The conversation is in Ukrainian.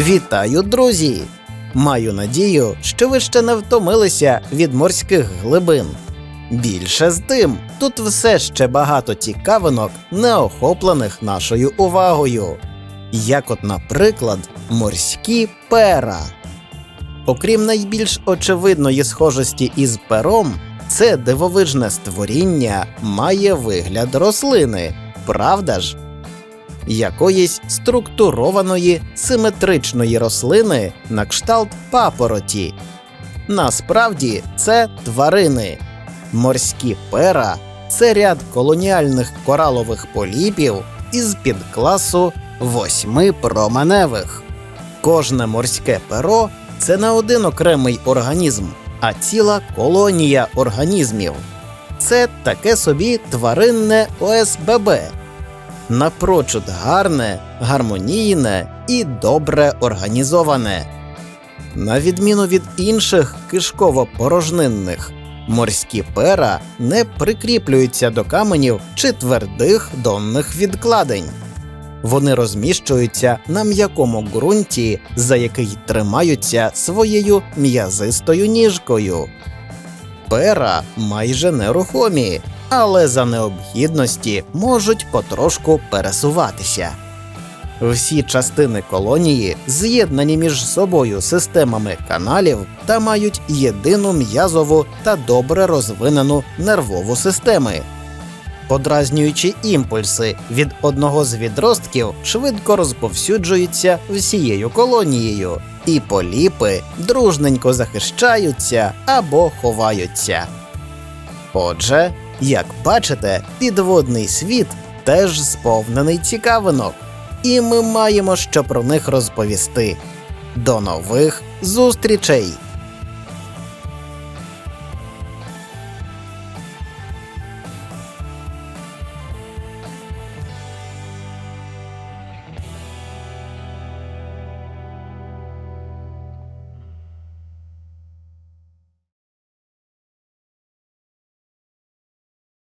Вітаю, друзі! Маю надію, що ви ще не втомилися від морських глибин. Більше з тим, тут все ще багато цікавинок, не охоплених нашою увагою. Як, от, наприклад, морські пера. Окрім найбільш очевидної схожості із пером, це дивовижне створіння має вигляд рослини, правда ж? Якоїсь структурованої симетричної рослини на кшталт папороті. Насправді це тварини. Морські пера це ряд колоніальних коралових поліпів із підкласу восьми променевих. Кожне морське перо це не один окремий організм, а ціла колонія організмів. Це таке собі тваринне ОСББ. Напрочуд гарне, гармонійне і добре організоване. На відміну від інших кишково-порожнинних, морські пера не прикріплюються до каменів чи твердих донних відкладень. Вони розміщуються на м'якому ґрунті, за який тримаються своєю м'язистою ніжкою. Пера майже нерухомі, але за необхідності можуть потрошку пересуватися. Всі частини колонії з'єднані між собою системами каналів та мають єдину м'язову та добре розвинену нервову системи. Подразнюючі імпульси від одного з відростків швидко розповсюджуються всією колонією, і поліпи дружненько захищаються або ховаються. Отже, як бачите, підводний світ теж сповнений цікавинок, і ми маємо що про них розповісти. До нових зустрічей!